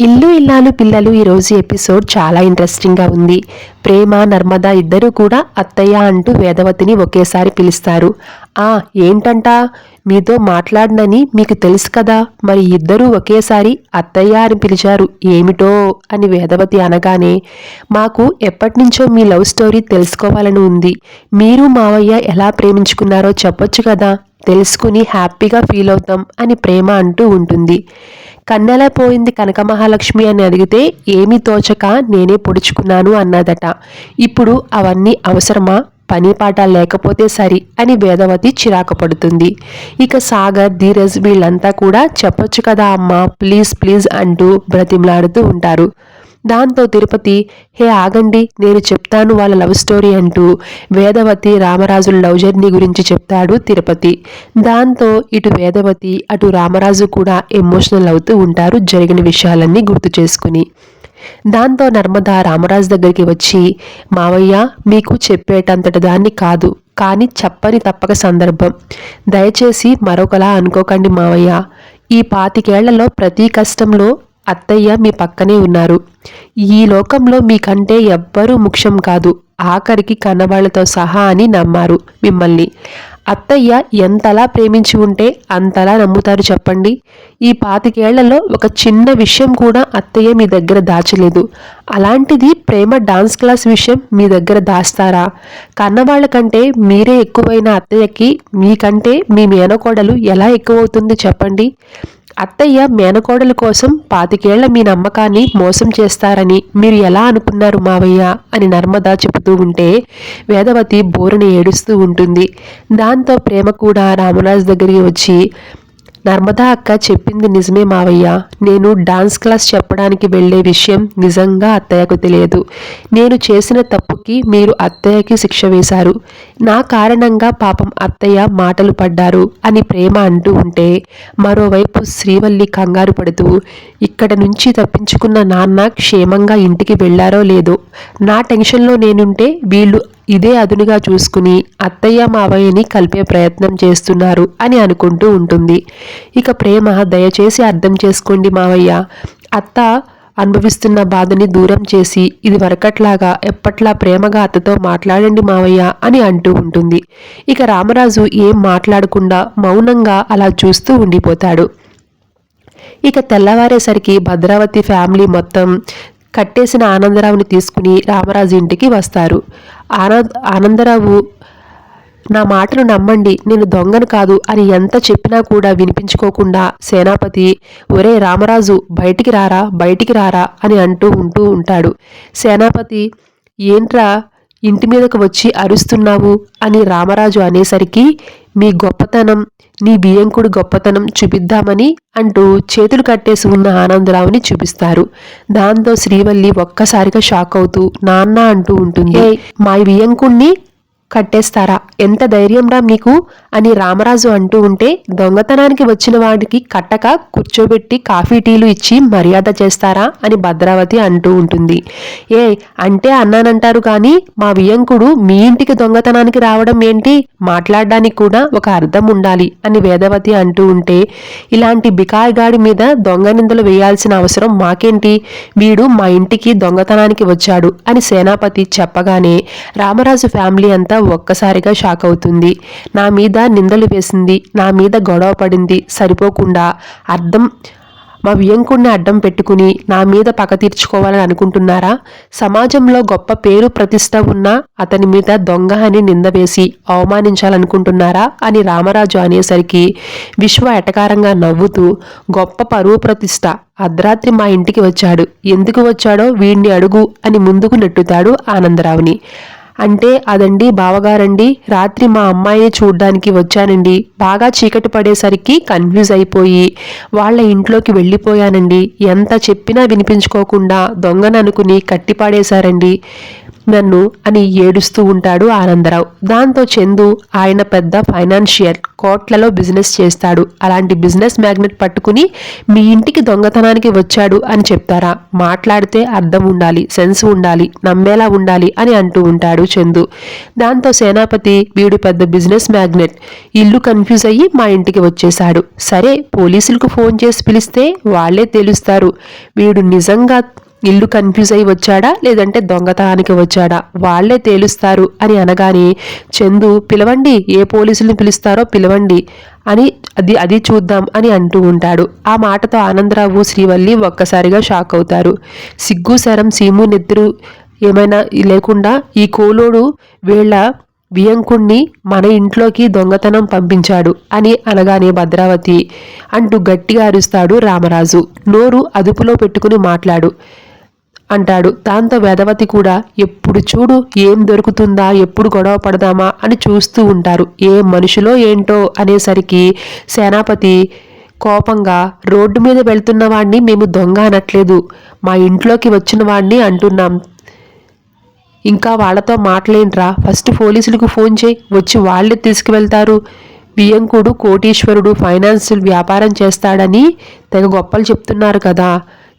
ఇల్లు ఇల్లాలు పిల్లలు ఈరోజు ఎపిసోడ్ చాలా ఇంట్రెస్టింగ్గా ఉంది. ప్రేమ నర్మద ఇద్దరూ కూడా అత్తయ్య అంటూ వేదవతిని ఒకేసారి పిలుస్తారు. ఆ ఏంటంట? మీతో మాట్లాడినని మీకు తెలుసు కదా? మరి ఇద్దరూ ఒకేసారి అత్తయ్య అని పిలిచారు. ఏమిటో? అని వేదవతి అనగానే మాకు ఎప్పటినుంచో మీ లవ్ స్టోరీ తెలుసుకోవాలని ఉంది. మీరు మావయ్య ఎలా ప్రేమించుకున్నారో చెప్పొచ్చు కదా? తెలుసుకుని హ్యాపీగా ఫీల్ అవుతాం అని ప్రేమ అంటూ ఉంటుంది. కన్నెలా పోయింది కనక మహాలక్ష్మి అని అడిగితే ఏమీ తోచక నేనే పొడుచుకున్నాను అన్నదట. ఇప్పుడు అవన్నీ అవసరమా? పని పాట లేకపోతే సరి అని వేదవతి చిరాకు పడుతుంది ఇక సాగర్ ధీరజ్ వీళ్ళంతా కూడా చెప్పొచ్చు కదా అమ్మా ప్లీజ్ ప్లీజ్ అంటూ బ్రతిమలాడుతూ ఉంటారు. దాంతో తిరుపతి హే ఆగండి నేను చెప్తాను వాళ్ళ లవ్ స్టోరీ అంటూ వేదవతి రామరాజుల లవ్ జర్నీ గురించి చెప్తాడు తిరుపతి. దాంతో ఇటు వేదవతి అటు రామరాజు కూడా ఎమోషనల్ అవుతూ ఉంటారు జరిగిన విషయాలన్నీ గుర్తు చేసుకుని. దాంతో నర్మద రామరాజు దగ్గరికి వచ్చి మావయ్య మీకు చెప్పేటంతటి దాన్ని కాదు కానీ చెప్పని తప్పక సందర్భం. దయచేసి మరొకలా అనుకోకండి మావయ్య. ఈ పాతికేళ్ళలో ప్రతి కష్టంలో అత్తయ్య మీ పక్కనే ఉన్నారు. ఈ లోకంలో మీకంటే ఎవ్వరూ ముఖ్యం కాదు. ఆఖరికి కన్నవాళ్ళతో సహా అని నమ్మారు మిమ్మల్ని. అత్తయ్య ఎంతలా ప్రేమించి ఉంటే అంతలా నమ్ముతారు చెప్పండి. ఈ పాతికేళ్ళలో ఒక చిన్న విషయం కూడా అత్తయ్య మీ దగ్గర దాచలేదు. అలాంటిది ప్రేమ డాన్స్ క్లాస్ విషయం మీ దగ్గర దాస్తారా? కన్నవాళ్ళ కంటే మీరే ఎక్కువైన అత్తయ్యకి మీకంటే మీ మేనకోడలు ఎలా ఎక్కువవుతుంది చెప్పండి. అత్తయ్య మేనకోడల కోసం పాతికేళ్ళ మీ నమ్మకాన్ని మోసం చేస్తారని మీరు ఎలా అనుకున్నారు మావయ్య? అని నర్మద చెబుతూ ఉంటే వేదవతి బోరుని ఏడుస్తూ ఉంటుంది. దాంతో ప్రేమ కూడా రామరాజు దగ్గరికి వచ్చి నర్మదా అక్క చెప్పింది నిజమే మావయ్య. నేను డాన్స్ క్లాస్ చెప్పడానికి వెళ్ళే విషయం నిజంగా అత్తయ్యకు తెలియదు. నేను చేసిన తప్పుకి మీరు అత్తయ్యకి శిక్ష వేశారు. నా కారణంగా పాపం అత్తయ్య మాటలు పడ్డారు అని ప్రేమ అంటూ ఉంటే మరోవైపు శ్రీవల్లి కంగారు పడుతూ ఇక్కడ నుంచి తప్పించుకున్న నాన్న క్షేమంగా ఇంటికి వెళ్ళారో లేదో? నా టెన్షన్లో నేనుంటే వీళ్ళు ఇదే అదునుగా చూసుకుని అత్తయ్య మావయ్యని కలిపే ప్రయత్నం చేస్తున్నారు అని అనుకుంటూ ఉంటుంది. ఇక ప్రేమ దయచేసి అర్థం చేసుకోండి మావయ్య. అత్త అనుభవిస్తున్న బాధని దూరం చేసి ఇది వరకట్లాగా ఎప్పట్లా ప్రేమగా అత్తతో మాట్లాడండి మావయ్య అని అంటూ ఉంటుంది. ఇక రామరాజు ఏం మాట్లాడకుండా మౌనంగా అలా చూస్తూ ఉండిపోతాడు. ఇక తెల్లవారేసరికి భద్రావతి ఫ్యామిలీ మొత్తం కట్టేసిన ఆనందరావుని తీసుకుని రామరాజు ఇంటికి వస్తారు. ఆనంద్ ఆనందరావు నా మాటను నమ్మండి నేను దొంగను కాదు అని ఎంత చెప్పినా కూడా వినిపించుకోకుండా సేనాపతి ఒరే రామరాజు బయటికి రారా బయటికి రారా అని అంటూ ఉంటూ ఉంటాడు. సేనాపతి ఏంట్రా ఇంటి మీదకు వచ్చి అరుస్తున్నావు? అని రామరాజు అనేసరికి మీ గొప్పతనం నీ బియ్యంకుడు గొప్పతనం చూపిద్దామని అంటూ చేతులు కట్టేసి ఉన్న ఆనందరావుని చూపిస్తారు. దాంతో శ్రీవల్లి ఒక్కసారిగా షాక్ అవుతూ నాన్న అంటూ ఉంటుంది. మా బియ్యంకుడిని కట్టేస్తారా? ఎంత ధైర్యంరా మీకు? అని రామరాజు అంటూ ఉంటే దొంగతనానికి వచ్చిన వాడికి కట్టక కూర్చోబెట్టి కాఫీ టీలు ఇచ్చి మర్యాద చేస్తారా? అని భద్రావతి అంటూ ఉంటుంది. ఏ అంటే అన్నానంటారు కానీ మా వియంకుడు మీ ఇంటికి దొంగతనానికి రావడం ఏంటి? మాట్లాడడానికి కూడా ఒక అర్థం ఉండాలి అని వేదవతి అంటూ ఉంటే ఇలాంటి బికాయగాడి మీద దొంగ నిందలు వేయాల్సిన అవసరం మాకేంటి? వీడు మా ఇంటికి దొంగతనానికి వచ్చాడు అని సేనాపతి చెప్పగానే రామరాజు ఫ్యామిలీ అంతా ఒక్కసారిగా షాక్ అవుతుంది. నా మీద నిందలు వేసింది నా మీద గొడవ పడింది సరిపోకుండా అర్థం మా వియంకుణ్ణి అడ్డం పెట్టుకుని నా మీద పగ తీర్చుకోవాలని అనుకుంటున్నారా? సమాజంలో గొప్ప పేరు ప్రతిష్ట ఉన్న అతని మీద దొంగ అని నింద వేసి అవమానించాలనుకుంటున్నారా? అని రామరాజు అనేసరికి విశ్వ ఎటకారంగా నవ్వుతూ గొప్ప పరువు ప్రతిష్ట అర్ధరాత్రి మా ఇంటికి వచ్చాడు. ఎందుకు వచ్చాడో వీడిని అడుగు అని ముందుకు నెట్టుతాడు ఆనందరావుని. అంటే అదండి బావగారండి రాత్రి మా అమ్మాయిని చూడ్డానికి వచ్చానండి. బాగా చీకటి పడేసరికి కన్ఫ్యూజ్ అయిపోయి వాళ్ళ ఇంట్లోకి వెళ్ళిపోయానండి. ఎంత చెప్పినా వినిపించుకోకుండా దొంగననుకుని కట్టిపాడేశారండి. నన్ను అని ఏడుస్తూ ఉంటాడు ఆనందరావు. దాంతో చందు ఆయన పెద్ద ఫైనాన్షియల్ కోట్లలో బిజినెస్ చేస్తాడు. అలాంటి బిజినెస్ మ్యాగ్నెట్ పట్టుకుని మీ ఇంటికి దొంగతనానికి వచ్చాడు అని చెప్తారా? మాట్లాడితే అర్థం ఉండాలి సెన్స్ ఉండాలి నమ్మేలా ఉండాలి అని అంటూ ఉంటాడు చందు. దాంతో సేనాపతి వీడు పెద్ద బిజినెస్ మ్యాగ్నెట్ ఇల్లు కన్ఫ్యూజ్ అయ్యి మా ఇంటికి వచ్చేశాడు. సరే పోలీసులకు ఫోన్ చేసి పిలిస్తే వాళ్ళే తెలుస్తారు. వీడు నిజంగా ఇల్లు కన్ఫ్యూజ్ అయి వచ్చాడా? లేదంటే దొంగతనానికి వచ్చాడా? వాళ్ళే తేలుస్తారు అని అనగానే చందు పిలవండి. ఏ పోలీసుల్ని పిలుస్తారో పిలవండి. అని అది అది చూద్దాం అని అంటూ ఉంటాడు. ఆ మాటతో ఆనందరావు శ్రీవల్లి ఒక్కసారిగా షాక్ అవుతారు. సిగ్గు శరం సీము నిద్రు ఏమైనా లేకుండా ఈ కోలోడు వీళ్ళ వియంకుణ్ణి మన ఇంట్లోకి దొంగతనం పంపించాడు అని అనగానే భద్రావతి అంటూ గట్టిగా అరుస్తాడు రామరాజు. నోరు అదుపులో పెట్టుకుని మాట్లాడు. అంటాడు. దాంతో వేదవతి కూడా ఎప్పుడు చూడు ఏం దొరుకుతుందా ఎప్పుడు గొడవ పడదామా అని చూస్తూ ఉంటారు. ఏ మనుషులో ఏంటో అనేసరికి సేనాపతి కోపంగా రోడ్డు మీద వెళ్తున్న వాడిని మేము దొంగ అనట్లేదు. మా ఇంట్లోకి వచ్చిన వాడిని అంటున్నాం. ఇంకా వాళ్ళతో మాటలేంట్రా ఫస్ట్ పోలీసులకు ఫోన్ చేయి. వచ్చి వాళ్ళే తీసుకువెళ్తారు. బియ్యంకుడు కోటీశ్వరుడు ఫైనాన్షియల్ వ్యాపారం చేస్తాడని తెగ గొప్పలు చెప్తున్నారు కదా.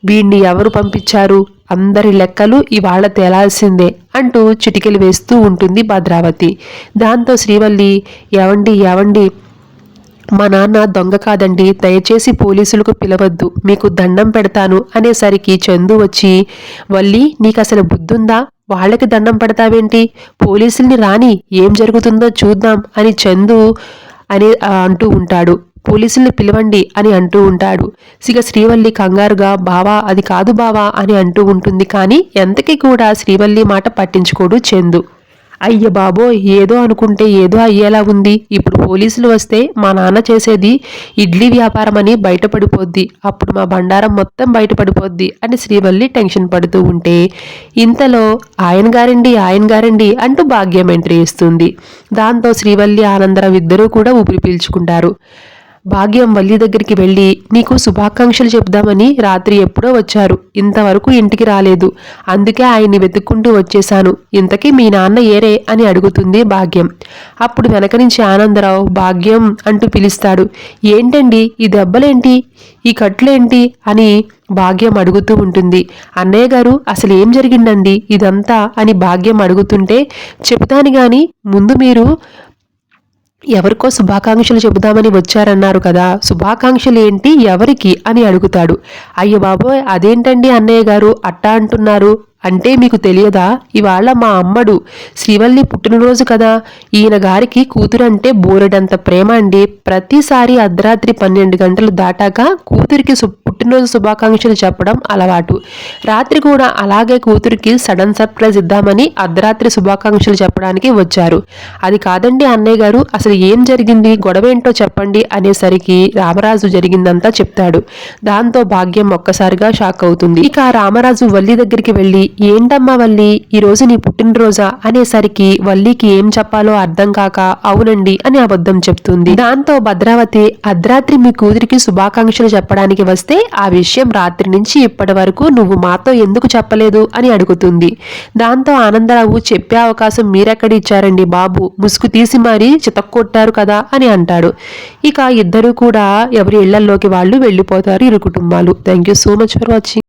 వీణ్ణి ఎవరు పంపించారు? అందరి లెక్కలు ఇవాళ తేలాల్సిందే అంటూ చిటికెలు వేస్తూ ఉంటుంది భద్రావతి. దాంతో శ్రీవల్లి ఎవండి ఎవండి మా నాన్న దొంగ కాదండి దయచేసి పోలీసులకు పిలవద్దు మీకు దండం పెడతాను అనేసరికి చందు వచ్చి వల్లి నీకు అసలు బుద్ధుందా? వాళ్ళకి దండం పెడతావేంటి? పోలీసుల్ని రాని ఏం జరుగుతుందో చూద్దాం అని చందు అని అంటూ ఉంటాడు. పోలీసుల్ని పిలవండి అని అంటూ ఉంటాడు. సిగ శ్రీవల్లి కంగారుగా బావా అది కాదు బావా అని అంటూ ఉంటుంది. కానీ ఎంతకీ కూడా శ్రీవల్లి మాట పట్టించుకోడు చందు. అయ్య బాబో ఏదో అనుకుంటే ఏదో అయ్యేలా ఉంది. ఇప్పుడు పోలీసులు వస్తే మా నాన్న చేసేది ఇడ్లీ వ్యాపారం అని బయటపడిపోద్ది. అప్పుడు మా బండారం మొత్తం బయటపడిపోద్ది అని శ్రీవల్లి టెన్షన్ పడుతూ ఉంటే ఇంతలో ఆయన గారండి ఆయన గారండి అంటూ భాగ్యం ఎంట్రీ ఇస్తుంది. దాంతో శ్రీవల్లి ఆనందరావు ఇద్దరూ కూడా ఊపిరి పీల్చుకుంటారు. భాగ్యం వల్లి దగ్గరికి వెళ్ళి నీకు శుభాకాంక్షలు చెప్దామని రాత్రి ఎప్పుడో వచ్చారు. ఇంతవరకు ఇంటికి రాలేదు. అందుకే ఆయన్ని వెతుక్కుంటూ వచ్చేశాను. ఇంతకీ మీ నాన్న ఏరే? అని అడుగుతుంది భాగ్యం. అప్పుడు వెనక నుంచి ఆనందరావు భాగ్యం అంటూ పిలుస్తాడు. ఏంటండి? ఈ దెబ్బలేంటి? ఈ కట్లేంటి? అని భాగ్యం అడుగుతూ ఉంటుంది. అన్నయ్య గారు అసలు ఏం జరిగిందండి? ఇదంతా? అని భాగ్యం అడుగుతుంటే చెబుతాను గాని ముందు మీరు ఎవరికో శుభాకాంక్షలు చెబుదామని వచ్చారన్నారు కదా శుభాకాంక్షలు ఏంటి ఎవరికి అని అడుగుతాడు. అయ్య బాబోయ్ అదేంటండి అన్నయ్య గారు అట్టా అంటున్నారు? అంటే మీకు తెలియదా? ఇవాళ మా అమ్మడు శ్రీవల్లి పుట్టినరోజు కదా. ఈయన గారికి కూతురంటే బోరెడంత ప్రేమ అండి. ప్రతిసారి అర్ధరాత్రి పన్నెండు గంటలు దాటాక కూతురికి పుట్టినరోజు శుభాకాంక్షలు చెప్పడం అలవాటు. రాత్రి కూడా అలాగే కూతురికి సడన్ సర్ప్రైజ్ ఇద్దామని అర్ధరాత్రి శుభాకాంక్షలు చెప్పడానికి వచ్చారు. అది కాదండి అన్నయ్య గారు అసలు ఏం జరిగింది గొడవ ఏంటో చెప్పండి అనేసరికి రామరాజు జరిగిందంతా చెప్తాడు. దాంతో భాగ్యం ఒక్కసారిగా షాక్ అవుతుంది. ఇక రామరాజు వల్లి దగ్గరికి వెళ్ళి ఏంటమ్మా వల్లి ఈరోజు నీ పుట్టినరోజా? అనేసరికి వల్లికి ఏం చెప్పాలో అర్థం కాక అవునండి అని అబద్ధం చెప్తుంది. దాంతో భద్రావతి అర్ధరాత్రి మీ కూతురికి శుభాకాంక్షలు చెప్పడానికి వస్తే ఆ విషయం రాత్రి నుంచి ఇప్పటి వరకు నువ్వు మాతో ఎందుకు చెప్పలేదు అని అడుగుతుంది. దాంతో ఆనందరావు చెప్పే అవకాశం మీరెక్కడ ఇచ్చారండి బాబు? ముసుగు తీసి మరీ చితక్కొట్టారు కదా అని అంటాడు. ఇక ఇద్దరు కూడా ఎవరి ఇళ్ళల్లోకి వాళ్ళు వెళ్ళిపోతారు ఇరు కుటుంబాలు. Thank you so much for watching